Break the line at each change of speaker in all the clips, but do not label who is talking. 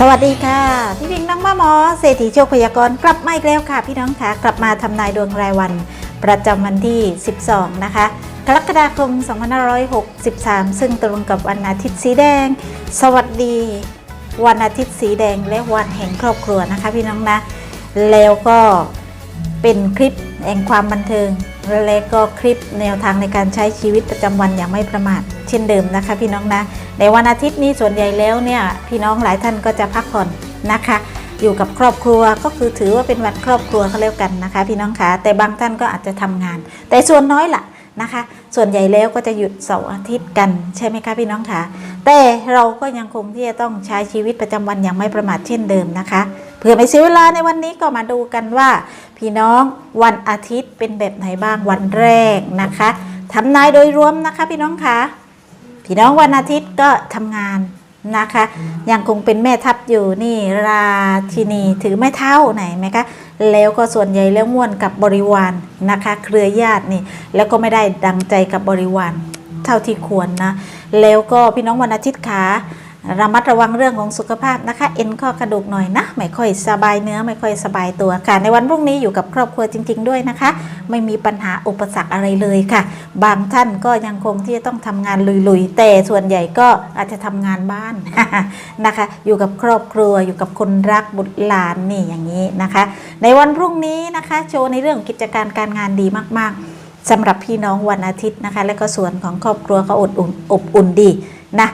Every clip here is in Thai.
สวัสดีค่ะ พี่พิงน้องมาหมอเศรษฐีโชคพยากรณ์กลับมาอีกแล้วค่ะ พี่น้องค่ะกลับมาทำนายดวงรายวัน ประจำวันที่ 12 นะคะ กรกฎาคม 2563 ซึ่งตรงกับวันอาทิตย์สีแดง สวัสดี วันอาทิตย์สีแดงและวันแห่งครอบครัวนะคะ พี่น้องนะ แล้วก็เป็นคลิปแห่งความบันเทิง และก็คลิปแนวทางในการใช้ชีวิตประจำวันอย่างไม่ประมาทเช่นเดิมนะคะ พี่น้องนะ ในวันอาทิตย์นี้ส่วนใหญ่แล้วเนี่ยพี่น้องหลายท่านก็จะพักผ่อนนะคะ อยู่กับครอบครัวก็คือถือว่าเป็นวันครอบครัวเขาเรียกกันนะคะ พี่น้องคะแต่บางท่านก็อาจจะทำงาน แต่ส่วนน้อยล่ะนะคะ ส่วนใหญ่แล้วก็จะหยุดเสาร์อาทิตย์กันใช่ไหมคะพี่น้องคะแต่เราก็ยังคงที่จะต้องใช้ชีวิตประจำวันอย่างไม่ประมาทเช่นเดิมนะคะ เพื่อไม่เสียเวลาในวันนี้ก็มาดูกันว่า พี่น้องวันอาทิตย์เป็นแบบไหนบ้างวันแรกนะคะทำนายโดยรวมนะคะพี่น้องคะพี่น้องวันอาทิตย์ก็ทำงานนะคะ ยังคงเป็นแม่ทัพอยู่นี่ราชินีถือไม้เท้าไหนไหมคะแล้วก็ส่วนใหญ่แล้วม่วนกับบริวารนะคะ เครือญาตินี่ แล้วก็ไม่ได้ดังใจกับบริวารเท่าที่ควรนะ แล้วก็พี่น้องวันอาทิตย์ขา ระมัดระวังเรื่องของสุขภาพนะคะ เอ็นข้อกระดูกหน่อยนะ ไม่ค่อยสบายเนื้อไม่ค่อยสบายตัวค่ะ ในวันพรุ่งนี้อยู่กับครอบครัวจริง ๆ ด้วยนะคะ ไม่มีปัญหาอุปสรรคอะไรเลยค่ะ บางท่านก็ยังคงที่จะต้องทำงานลุยๆ แต่ส่วนใหญ่ก็อาจจะทำงานบ้านนะคะ อยู่กับครอบครัวอยู่กับคนรักบุตรหลานนี่อย่างนี้นะคะ ในวันพรุ่งนี้นะคะ โชว์ในเรื่องกิจการการงานดีมากๆสำหรับพี่น้องวันอาทิตย์นะคะ และก็ส่วนของครอบครัวก็อบอุ่นอบอุ่นดีนะ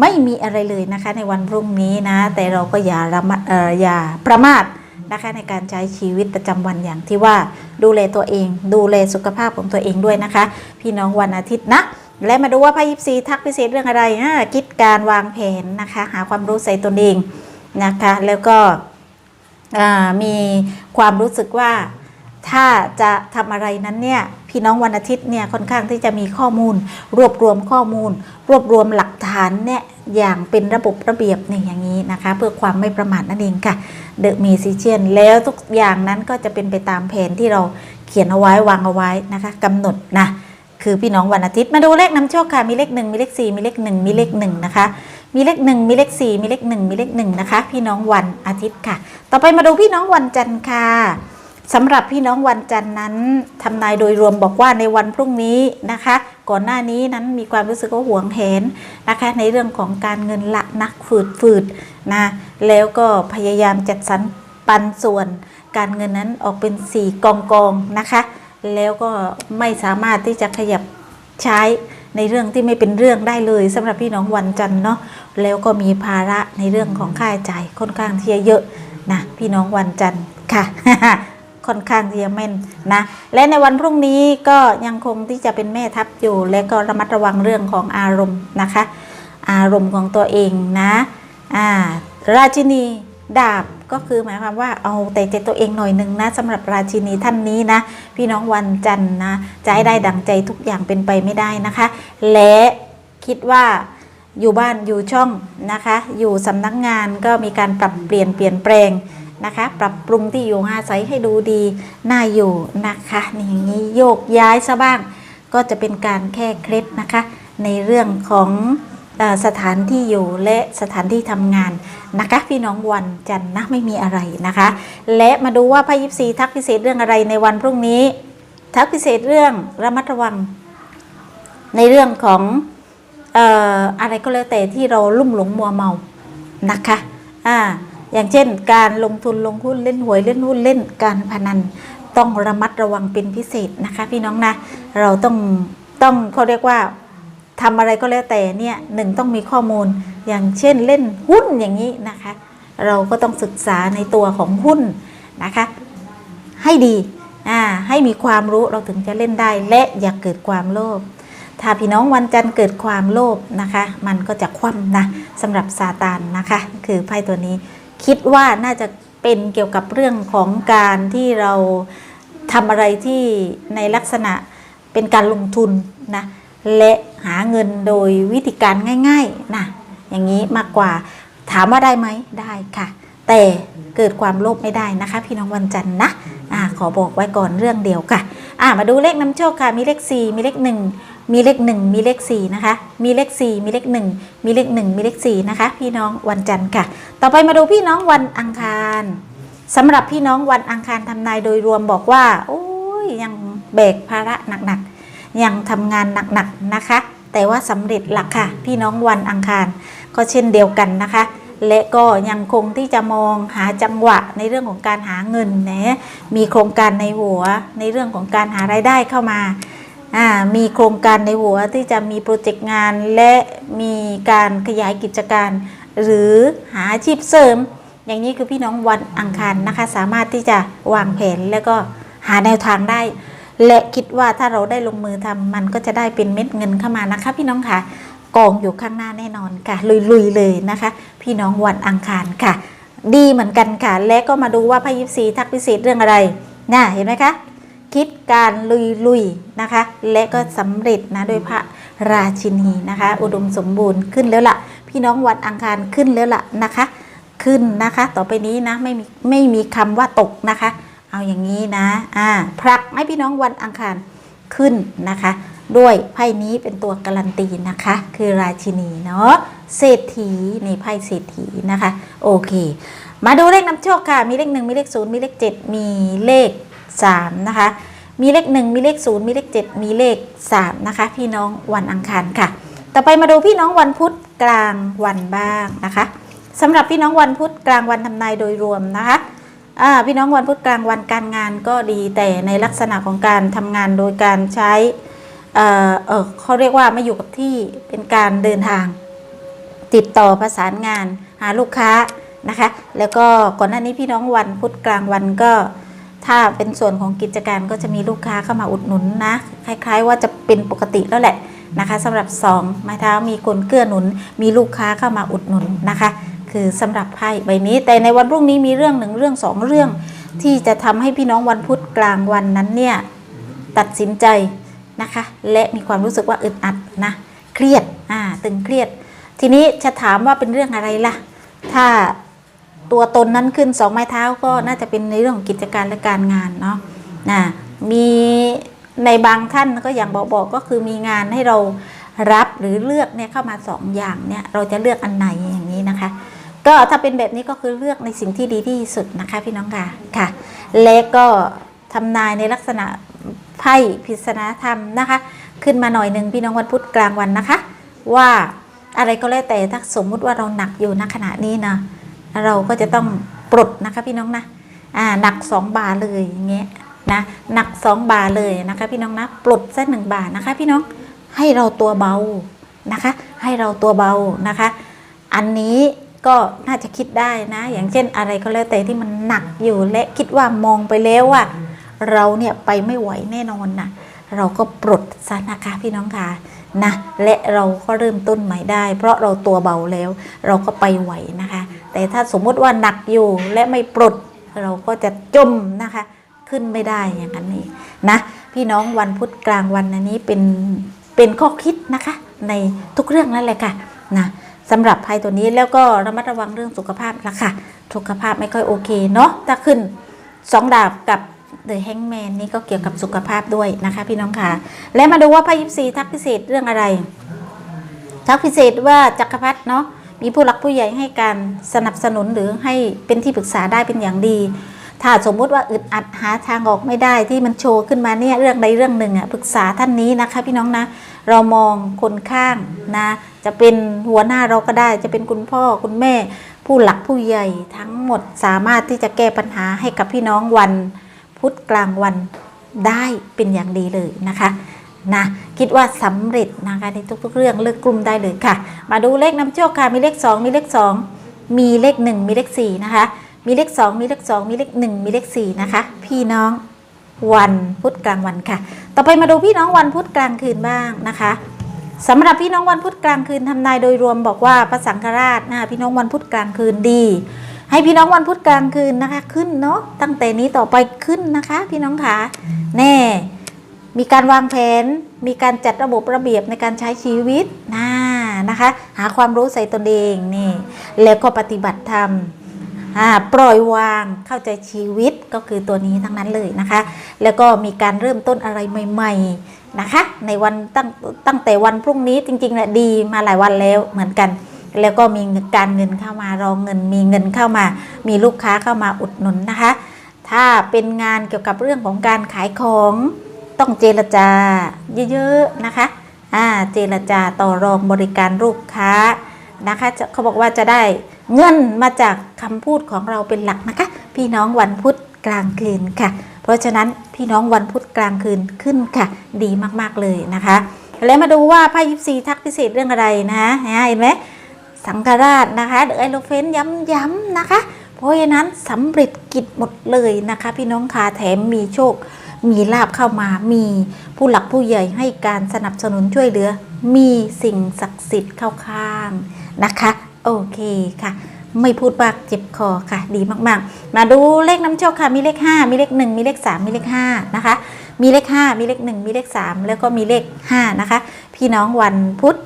ไม่มีอะไรเลยนะคะในวันพรุ่งนี้นะ แต่เราก็อย่าระมัดเอ่ออย่าประมาทนะคะในการใช้ชีวิตประจำวันอย่างที่ว่าดูแลตัวเอง ดูแลสุขภาพของตัวเองด้วยนะคะ พี่น้องวันอาทิตย์นะ และมาดูว่าไพ่ยิปซีทักพิเศษเรื่องอะไรนะคิดการวางแผนนะคะ หาความรู้ใส่ตนเองนะคะ แล้วก็มีความรู้สึกว่า ถ้าจะทำอะไรนั้นเนี่ยพี่น้องวันอาทิตย์เนี่ยค่อนข้างที่จะมีข้อมูล รวบรวมข้อมูล รวบรวมหลักฐานเนี่ยอย่างเป็นระบบระเบียบเนี่ยอย่างนี้นะคะ เพื่อความไม่ประมาทนั่นเองค่ะเดอะมีซิเชียนแล้วทุกอย่างนั้นก็จะเป็นไปตามแผนที่เราเขียนเอาไว้วางเอาไว้นะคะกำหนดนะคือพี่น้องวันอาทิตย์มาดูเลขนำโชคค่ะมีเลขหนึ่งมีเลขสี่มีเลขหนึ่งมีเลขหนึ่งนะคะมีเลขหนึ่งมีเลขสี่มีเลขหนึ่งมีเลขหนึ่งนะคะพี่น้องวันอาทิตย์ค่ะ ต่อไปมาดูพี่น้องวันจันทร์ค่ะ สำหรับพี่น้องวันจันทร์นั้นทำนายโดยรวมบอกว่าในวันพรุ่งนี้นะคะ ก่อนหน้านี้นั้นมีความรู้สึกว่าหวงแหนนะคะ ในเรื่องของการเงินละนักฝืดฝืดนะแล้วก็พยายามจัดสรรปันส่วน การเงินนั้นออกเป็น 4 กองกองนะคะ แล้วก็ไม่สามารถที่จะขยับใช้ในเรื่องที่ไม่เป็นเรื่องได้เลยสำหรับพี่น้องวันจันทร์เนาะแล้วก็มีภาระในเรื่องของค่าใช้จ่ายค่อนข้างที่จะเยอะนะพี่น้องวันจันทร์ค่ะ ค่อนข้างที่จะแม่นนะและในวันพรุ่งนี้ก็ยังคงที่จะเป็นแม่ทัพอยู่ และก็ระมัดระวังเรื่องของอารมณ์นะคะ อารมณ์ของตัวเองนะอ่าราชินีดาบก็คือหมายความว่าเอาแต่ใจตัวเองหน่อยหนึ่งนะสำหรับราชินีท่านนี้นะ พี่น้องวันจันทร์นะจะให้ได้ดังใจทุกอย่างเป็นไปไม่ได้นะคะ และคิดว่าอยู่บ้านอยู่ช่องนะคะ อยู่สำนักงานก็มีการปรับเปลี่ยนเปลี่ยนแปลง นะคะ ปรับปรุงที่อยู่อาศัยให้ดูดีน่าอยู่นะคะนี่อย่างนี้โยกย้ายซะบ้าง ก็จะเป็นการแค่เคล็ดนะคะ ในเรื่องของสถานที่อยู่และสถานที่ทำงานนะคะ พี่น้องวันจันทร์นะไม่มีอะไรนะคะ และมาดูว่าพระยิปซีทักพิเศษเรื่องอะไรในวันพรุ่งนี้ ทักพิเศษเรื่องระมัดระวัง ในเรื่องของอออะไรก็แล้วแต่ที่เราลุ่มหลงมัวเมานะคะอ่า อย่างเช่น การลงทุนลงหุ้นเล่นหวยเล่นหุ้นเล่นการพนัน ต้องระมัดระวังเป็นพิเศษนะคะ พี่น้องนะ เราต้องต้องเขาเรียกว่าทำอะไรก็แล้วแต่เนี่ยหนึ่งต้องมีข้อมูล อย่างเช่นเล่นหุ้นอย่างนี้นะคะ เราก็ต้องศึกษาในตัวของหุ้นนะคะ ให้ดีอ่าให้มีความรู้เราถึงจะเล่นได้และอย่าเกิดความโลภถ้าพี่น้องวันจันทร์เกิดความโลภนะคะ มันก็จะคว่ำนะสำหรับซาตานนะคะ คือไพ่ตัวนี้ คิดว่าน่าจะเป็นเกี่ยวกับเรื่องของการที่เราทำอะไรที่ในลักษณะเป็นการลงทุนนะและหาเงินโดยวิธีการง่ายๆนะอย่างนี้มากกว่าถามว่าได้ไหมได้ค่ะ แต่เกิดความโลภไม่ได้นะคะ พี่น้องวันจันทร์นะอ่าขอบอกไว้ก่อนเรื่องเดียวค่ะอ่ามาดูเลขนำโชคค่ะมีเลข 4 มีเลข 1 มีเลขหนึ่งมีเลขสี่นะคะ มีเลขสี่มีเลขหนึ่งมีเลขหนึ่งมีเลขสี่นะคะ พี่น้องวันจันทร์ค่ะ ต่อไปมาดูพี่น้องวันอังคารสำหรับพี่น้องวันอังคารทำนายโดยรวมบอกว่า โอ้ยยังแบกภาระหนักๆ ยังทำงานหนักๆนะคะ แต่ว่าสำเร็จหลักค่ะ พี่น้องวันอังคาร ก็เช่นเดียวกันนะคะและก็ยังคงที่จะมองหาจังหวะในเรื่องของการหาเงินนะมีโครงการในหัวในเรื่องของการหารายได้เข้ามา มีโครงการในหัวที่จะมีโปรเจกต์งานและมีการขยายกิจการ หรือหาอาชีพเสริม อย่างนี้คือพี่น้องวันอังคารนะคะ สามารถที่จะวางแผนแล้วก็หาแนวทางได้ และคิดว่าถ้าเราได้ลงมือทำมันก็จะได้เป็นเม็ดเงินเข้ามานะคะ พี่น้องค่ะกองอยู่ข้างหน้าแน่นอนค่ะ ลุยๆเลยนะคะ พี่น้องวันอังคารค่ะ ดีเหมือนกันค่ะ และก็มาดูว่าพระยิปซีทักพิเศษเรื่องอะไรน่าเห็นไหมคะ คิดการลุยๆนะคะ และก็สำเร็จนะโดยพระราชินีนะคะ อุดมสมบูรณ์ขึ้นแล้วล่ะ พี่น้องวันอังคารขึ้นแล้วล่ะนะคะ ขึ้นนะคะ ต่อไปนี้นะไม่มีไม่มีคำว่าตกนะคะ เอาอย่างนี้นะอ่าผลักให้พี่น้องวันอังคารขึ้นนะคะ ด้วยไพ่นี้เป็นตัวการันตีนะคะ คือราชินีเนาะเศรษฐีในไพ่เศรษฐีนะคะ โอเค มาดูเลขนำโชคค่ะ มีเลขหนึ่งมีเลขศูนย์มีเลขเจ็ดมีเลข สามนะคะ มีเลขหนึ่งมีเลขศูนย์มีเลขเจ็ดมีเลขสามนะคะ พี่น้องวันอังคารค่ะ ต่อไปมาดูพี่น้องวันพุธกลางวันบ้างนะคะสำหรับพี่น้องวันพุธกลางวันทำนายโดยรวมนะคะพี่น้องวันพุธกลางวันการงานก็ดีแต่ในลักษณะของการทำงานโดยการใช้เเเขาเรียกว่าไม่อยู่กับที่เป็นการเดินทาง ติดต่อประสานงานหาลูกค้านะคะ แล้วก็ก่อนหน้านี้พี่น้องวันพุธกลางวันก็ ถ้าเป็นส่วนของกิจการก็จะมีลูกค้าเข้ามาอุดหนุนนะ คล้าย ๆ ว่าจะเป็นปกติแล้วแหละนะคะสำหรับสองไม้เท้ามีคนเกื้อหนุน มีลูกค้าเข้ามาอุดหนุนนะคะ คือสำหรับไพ่ใบนี้ แต่ในวันพรุ่งนี้มีเรื่องหนึ่งเรื่องสองเรื่อง ที่จะทำให้พี่น้องวันพุธกลางวันนั้นเนี่ยตัดสินใจนะคะ และมีความรู้สึกว่าอึดอัดนะเครียดอ่าตึงเครียด ทีนี้จะถามว่าเป็นเรื่องอะไรล่ะ ถ้า ตัวตนนั้นขึ้นสองไม้เท้าก็น่าจะเป็นในเรื่องของกิจการและการงานเนาะนะมีในบางท่านก็อย่างบอกบอกก็คือมีงานให้เรารับหรือเลือกเนี่ยเข้ามาสองอย่างเนี่ยเราจะเลือกอันไหนอย่างนี้นะคะ ก็ถ้าเป็นแบบนี้ก็คือเลือกในสิ่งที่ดีที่สุดนะคะพี่น้องค่ะค่ะ และก็ทำนายในลักษณะไพ่พิศนาธรรมนะคะ ขึ้นมาหน่อยหนึ่งพี่น้องวันพุธกลางวันนะคะ ว่าอะไรก็แล้วแต่ถ้าสมมุติว่าเราหนักอยู่ณขณะนี้นะ เราก็จะต้องปลดนะคะพี่น้องนะอ่าหนักสองบาทเลยอย่างเงี้ยนะหนักสองบาทเลยนะคะพี่น้องนะปลดสักหนึ่งบาทนะคะพี่น้องให้เราตัวเบานะคะ ให้เราตัวเบานะคะ อันนี้ก็น่าจะคิดได้นะ อย่างเช่นอะไรก็แล้วแต่ที่มันหนักอยู่และคิดว่ามองไปแล้วว่าเราเนี่ยไปไม่ไหวแน่นอนนะเราก็ปลดซะนะคะพี่น้องค่ะนะและเราก็เริ่มต้นใหม่ได้ เพราะเราตัวเบาแล้ว เราก็ไปไหวนะคะ แต่ถ้าสมมติว่าหนักอยู่และไม่ปลดเราก็จะจมนะคะขึ้นไม่ได้อย่างนั้นเองนะพี่น้องวันพุธกลางวันอันนี้เป็นเป็นข้อคิดนะคะ ในทุกเรื่องนั่นแหละค่ะนะสำหรับภัยตัวนี้แล้วก็ระมัดระวังเรื่องสุขภาพละค่ะสุขภาพไม่ค่อยโอเคเนาะถ้าขึ้นสองดาบกับเดอะแฮงแมนนี่ก็เกี่ยวกับสุขภาพด้วยนะคะพี่น้องค่ะ และมาดูว่าไพ่ยิปซีทักพิเศษเรื่องอะไร ทักพิเศษว่าจักรพรรดิเนาะ มีผู้หลักผู้ใหญ่ให้การสนับสนุนหรือให้เป็นที่ปรึกษาได้เป็นอย่างดี ถ้าสมมุติว่าอึดอัดหาทางออกไม่ได้ที่มันโชว์ขึ้นมาเนี่ยเรื่องใดเรื่องหนึ่งอะปรึกษาท่านนี้นะคะ พี่น้องนะ เรามองคนข้างนะ จะเป็นหัวหน้าเราก็ได้ จะเป็นคุณพ่อคุณแม่ ผู้หลักผู้ใหญ่ทั้งหมดสามารถที่จะแก้ปัญหาให้กับพี่น้องวัน พุธกลางวันได้เป็นอย่างดีเลยนะคะ นะคิดว่าสำเร็จนะคะในทุกๆ เรื่องเลือกกลุ่มได้เลยค่ะ มาดูเลขนำโชคค่ะมีเลข 2 มีเลข 2 มีเลข 1 มีเลข4นะคะมีเลข 2 มีเลข 2 มีเลข 1 มีเลข4นะคะพี่น้องวันพุธกลางวันค่ะ ต่อไปมาดูพี่น้องวันพุธกลางคืนบ้างนะคะสำหรับพี่น้องวันพุธกลางคืนทำนายโดยรวมบอกว่าพระสังฆราชนะพี่น้องวันพุธกลางคืนดี ให้พี่น้องวันพุธกลางคืนนะคะ ขึ้นเนาะตั้งแต่นี้ต่อไปขึ้นนะคะ พี่น้องค่ะแน่ มีการวางแผน มีการจัดระบบระเบียบในการใช้ชีวิตนะนะคะ หาความรู้ใส่ตนเองนี่ แล้วก็ปฏิบัติธรรมอ่าปล่อยวางเข้าใจชีวิตก็คือตัวนี้ทั้งนั้นเลยนะคะ แล้วก็มีการเริ่มต้นอะไรใหม่ ๆนะคะ ในวันตั้งตั้งแต่วันพรุ่งนี้จริงๆเนี่ยดีมาหลายวันแล้วเหมือนกัน แล้วก็มีการเงินเข้ามารองเงิน มีเงินเข้ามา มีลูกค้าเข้ามาอุดหนุนนะคะ ถ้าเป็นงานเกี่ยวกับเรื่องของการขายของ ต้องเจรจาเยอะๆนะคะอ่าเจรจาต่อรองบริการลูกค้านะคะะเขาบอกว่าจะได้เงินมาจากคำพูดของเราเป็นหลักนะคะ พี่น้องวันพุธกลางคืนค่ะ เพราะฉะนั้นพี่น้องวันพุธกลางคืนขึ้นค่ะ ดีมากๆเลยนะคะ แล้วมาดูว่าไพ่ยิปซีทักพิเศษเรื่องอะไรนะเห็นไหมสังฆราชนะคะเดอะไอโลเฟนย้ำๆนะคะ เพราะฉะนั้นสำเร็จกิจหมดเลยนะคะ พี่น้องคาแถมมีโชค มีลาบเข้ามา มีผู้หลักผู้ใหญ่ให้การสนับสนุนช่วยเหลือ มีสิ่งศักดิ์สิทธิ์เข้าข้างนะคะ โอเคค่ะ ไม่พูดมากเจ็บคอค่ะ ดีมากๆ มาดูเลขน้ำโชคค่ะ มีเลข 5 มีเลข 1 มีเลข 3 มีเลข 5 นะคะ มีเลข 5 มีเลข 1 มีเลข 3 แล้วก็มีเลข 5 นะคะ พี่น้องวันพุธ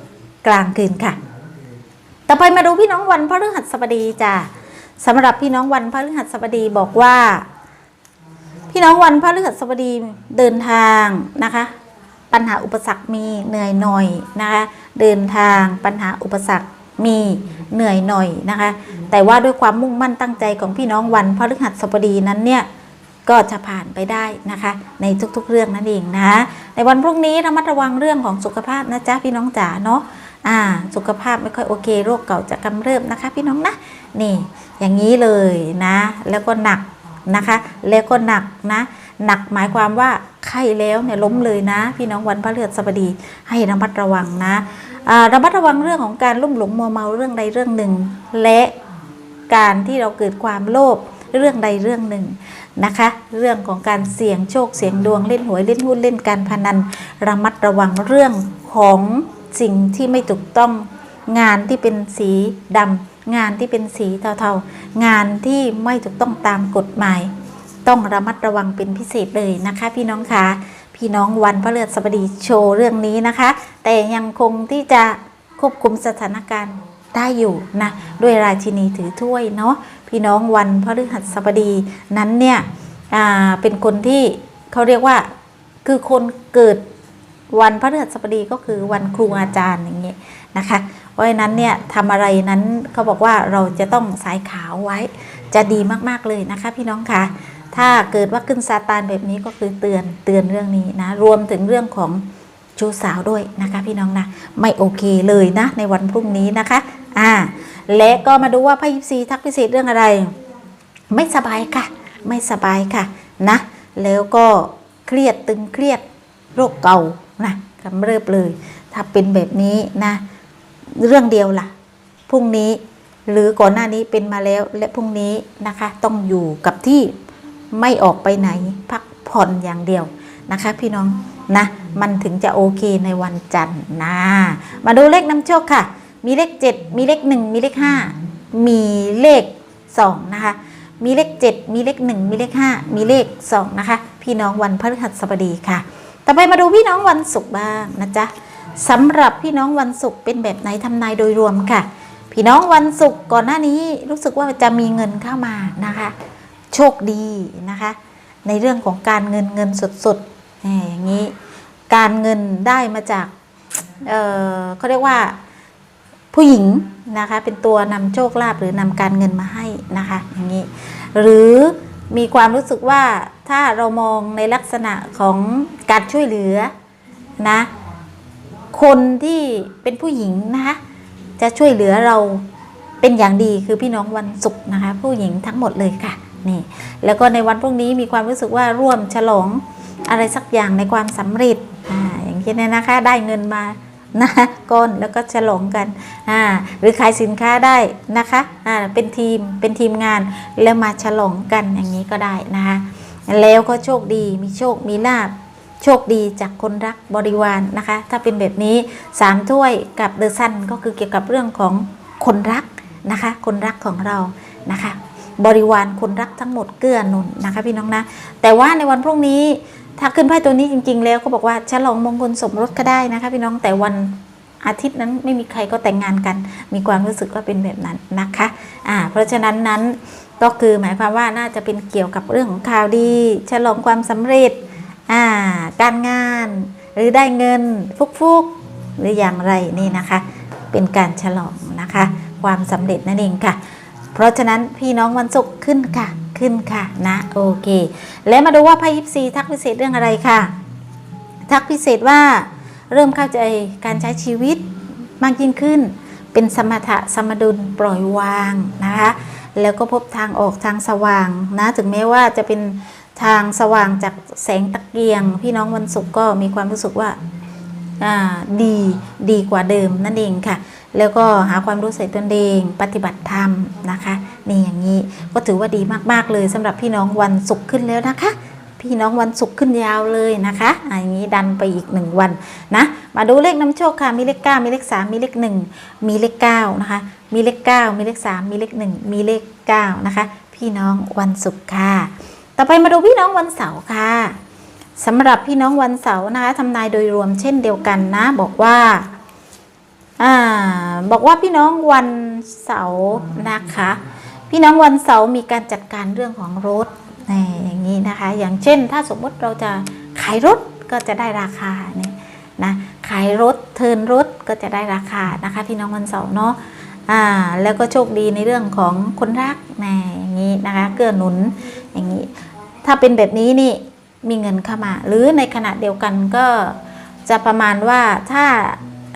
กลางคืนค่ะ ต่อไปมาดูพี่น้องวันพฤหัสบดีจ้ะสำหรับพี่น้องวันพฤหัสบดีบอกว่า พี่น้องวันพฤหัสบดีเดินทางนะคะ ปัญหาอุปสรรคมีเหนื่อยหน่อยนะคะเดินทางปัญหาอุปสรรคมีเหนื่อยหน่อยนะคะ แต่ว่าด้วยความมุ่งมั่นตั้งใจของพี่น้องวันพฤหัสบดีนั้นเนี่ยก็จะผ่านไปได้นะคะ ในทุกๆเรื่องนั่นเองนะในวันพรุ่งนี้ระมัดระวังเรื่องของสุขภาพนะจ๊ะพี่น้องจ๋าเนาะอ่า สุขภาพไม่ค่อยโอเคโรคเก่าจะกำเริบนะคะ พี่น้องนะนี่ อย่างนี้เลยนะ แล้วก็หนัก นะคะ แล้วก็หนักนะหนักหมายความว่าไข้แล้วเนี่ยล้มเลยนะ พี่น้องวันพฤหัสบดี ให้ระมัดระวังนะระมัดระวังเรื่องของการลุ่มหลงมัวเมาเรื่องใดเรื่องหนึ่ง และการที่เราเกิดความโลภเรื่องใดเรื่องหนึ่งนะคะ เรื่องของการเสี่ยงโชคเสี่ยงดวงเล่นหวยเล่นหุ้นเล่นการพนัน ระมัดระวังเรื่องของสิ่งที่ไม่ถูกต้องงานที่เป็นสีดำ งานที่เป็นสีเทาๆ งานที่ไม่ถูกต้องตามกฎหมาย ต้องระมัดระวังเป็นพิเศษเลยนะคะ พี่น้องคะพี่น้องวันพระฤหัสบดีโชว์เรื่องนี้นะคะ แต่ยังคงที่จะควบคุมสถานการณ์ได้อยู่นะด้วยราชินีถือถ้วยเนาะพี่น้องวันพระฤหัสบดีนั้นเนี่ยเป็นคนที่เขาเรียกว่าคือคนเกิดวันพระฤหัสบดีก็คือวันครูอาจารย์อย่างเงี้ยนะคะ เพราะฉะนั้นเนี่ยทำอะไรนั้นเขาบอกว่าเราจะต้องสายขาวไว้ จะดีมากๆเลยนะคะ พี่น้องคะถ้าเกิดว่าขึ้นซาตานแบบนี้ก็คือเตือนเตือนเรื่องนี้นะ รวมถึงเรื่องของชู้สาวด้วยนะคะพี่น้องนะ ไม่โอเคเลยนะ ในวันพรุ่งนี้นะคะอ่าและก็มาดูว่าพยิปซีทักพิเศษเรื่องอะไร ไม่สบายค่ะ ไม่สบายค่ะนะ แล้วก็เครียดตึงเครียดโรคเก่านะกำเริบเลย ถ้าเป็นแบบนี้นะ เรื่องเดียวล่ะพรุ่งนี้หรือก่อนหน้านี้เป็นมาแล้วและพรุ่งนี้นะคะ ต้องอยู่กับที่ไม่ออกไปไหนพักผ่อนอย่างเดียวนะคะ พี่น้องนะ มันถึงจะโอเคในวันจันทร์นะมาดูเลขนำโชคค่ะ มีเลข 7 มีเลข 1 มีเลข 5 มีเลข 2 นะคะ มีเลข 7 มีเลข 1 มีเลข 5 มีเลข 2 นะคะ พี่น้องวันพฤหัสบดีค่ะ ต่อไปมาดูพี่น้องวันศุกร์บ้างนะจ๊ะ สำหรับพี่น้องวันศุกร์เป็นแบบไหนทำนายโดยรวมค่ะ พี่น้องวันศุกร์ก่อนหน้านี้รู้สึกว่าจะมีเงินเข้ามานะคะ โชคดีนะคะ ในเรื่องของการเงินเงินสดๆอย่างนี้ การเงินได้มาจาก เออเขาเรียกว่าผู้หญิงนะคะ เป็นตัวนำโชคลาภหรือนำการเงินมาให้นะคะ อย่างนี้ หรือมีความรู้สึกว่าถ้าเรามองในลักษณะของการช่วยเหลือนะ คนที่เป็นผู้หญิงนะคะจะช่วยเหลือเราเป็นอย่างดีคือพี่น้องวันศุกร์นะคะ ผู้หญิงทั้งหมดเลยค่ะนี่แล้วก็ในวันพรุ่งนี้มีความรู้สึกว่าร่วมฉลองอะไรสักอย่างในความสำเร็จอ่าอย่างเช่นนะคะ ได้เงินมานะก้อนแล้วก็ฉลองกันอ่าหรือขายสินค้าได้นะคะอ่าเป็นทีมเป็นทีมงานแล้วมาฉลองกันอย่างนี้ก็ได้นะคะแล้วก็โชคดีมีโชคมีลาบ โชคดีจากคนรักบริวารนะคะ ถ้าเป็นแบบนี้สามถ้วยกับเดอะซันก็คือเกี่ยวกับเรื่องของคนรักนะคะ คนรักของเรานะคะ บริวารคนรักทั้งหมดเกื้อหนุนนะคะพี่น้องนะ แต่ว่าในวันพรุ่งนี้ถ้าขึ้นไพ่ตัวนี้จริง ๆ แล้วก็บอกว่าฉลองมงคลสมรสก็ได้นะคะพี่น้องแต่วันอาทิตย์นั้นไม่มีใครก็แต่งงานกัน มีความรู้สึกว่าเป็นแบบนั้นนะคะอ่าเพราะฉะนั้นนั้นก็คือหมายความว่าน่าจะเป็นเกี่ยวกับเรื่องของข่าวดี ฉลองความสำเร็จ อ่าการงานหรือได้เงินฟุกๆหรืออย่างไรนี่นะคะ เป็นการฉลองนะคะ ความสำเร็จนั่นเองค่ะ เพราะฉะนั้นพี่น้องวันศุกร์ขึ้นค่ะขึ้นค่ะนะโอเค และมาดูว่าไพ่ยิปซีทักพิเศษเรื่องอะไรค่ะ ทักพิเศษว่าเริ่มเข้าใจการใช้ชีวิตมากยิ่งขึ้น เป็นสมถะสมดุลปล่อยวางนะคะ แล้วก็พบทางออกทางสว่างนะถึงแม้ว่าจะเป็น ทางสว่างจากแสงตะเกียง พี่น้องวันศุกร์ก็มีความรู้สึกว่าดีดีกว่าเดิมนั่นเองค่ะ แล้วก็หาความรู้ใส่ตนเองปฏิบัติธรรมนะคะนี่อย่างนี้ก็ถือว่าดีมากๆเลยสำหรับพี่น้องวันศุกร์ขึ้นแล้วนะคะ พี่น้องวันศุกร์ขึ้นยาวเลยนะคะออย่างนี้ดันไปอีกหนึ่งวันนะมาดูเลขน้ำโชคค่ะมีเลข9มีเลข3มีเลข1มีเลข9นะคะมีเลข9มีเลข3มีเลข1มีเลข9นะคะ พี่น้องวันศุกร์ค่ะ ต่อไปมาดูพี่น้องวันเสาร์ค่ะสำหรับพี่น้องวันเสาร์นะคะทำนายโดยรวมเช่นเดียวกันนะ บอกว่าอ่าบอกว่าพี่น้องวันเสาร์นะคะ พี่น้องวันเสาร์มีการจัดการเรื่องของรถนี่อย่างนี้นะคะ อย่างเช่น ถ้าสมมติเราจะขายรถก็จะได้ราคาเนี่ยนะขายรถเทินรถก็จะได้ราคานะคะพี่น้องวันเสาร์เนาะอ่าแล้วก็โชคดีในเรื่องของคนรักแน่อย่างนี้นะคะเกื้อหนุนอย่างนี้ ถ้าเป็นแบบนี้นี่มีเงินเข้ามา หรือในขณะเดียวกันก็จะประมาณว่าถ้า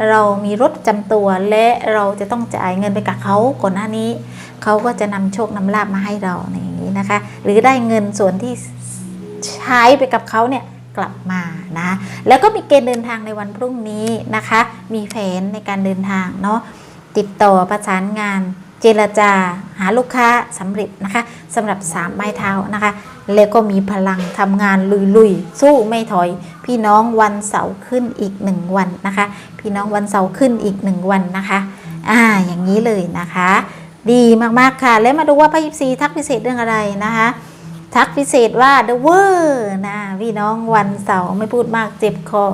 เรามีรถประจำตัวและเราจะต้องจ่ายเงินไปกับเขาก่อนหน้านี้ เขาก็จะนำโชคนำลาบมาให้เราในอย่างนี้นะคะ หรือได้เงินส่วนที่ใช้ไปกับเขาเนี่ยกลับมานะ แล้วก็มีเกณฑ์เดินทางในวันพรุ่งนี้นะคะ มีแผนในการเดินทางเนาะติดต่อประสานงาน เจรจา หาลูกค้าสำเร็จนะคะสำหรับสามไม้เท้านะคะ แล้วก็มีพลังทำงานลุยๆ สู้ไม่ถอย พี่น้องวันเสาร์ขึ้นอีกหนึ่งวันนะคะ พี่น้องวันเสาร์ขึ้นอีกหนึ่งวันนะคะ อ่า อย่างนี้เลยนะคะ ดีมากๆค่ะ แล้วมาดูว่าพระยิปซีทักพิเศษเรื่องอะไรนะคะ ทักพิเศษว่า the word นะพี่น้องวันเสาร์ไม่พูดมากเจ็บคอ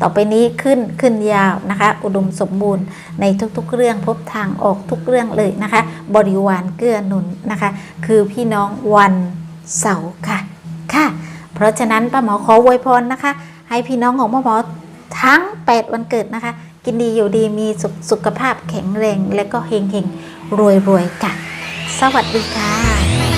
ต่อไปนี้ขึ้นขึ้นยาวนะคะ อุดมสมบูรณ์ในทุกๆ เรื่องพบทางออกทุกเรื่องเลยนะคะ บริวารเกื้อหนุนนะคะ คือพี่น้องวัน เสาร์ค่ะค่ะ เพราะฉะนั้นป้าหมอขออวยพรนะคะ ให้พี่น้องของป้าหมอทั้ง 8 วันเกิดนะคะ กินดีอยู่ดีมีสุขสุขภาพแข็งแรง และก็เฮงเฮงรวยรวยๆค่ะ สวัสดีค่ะ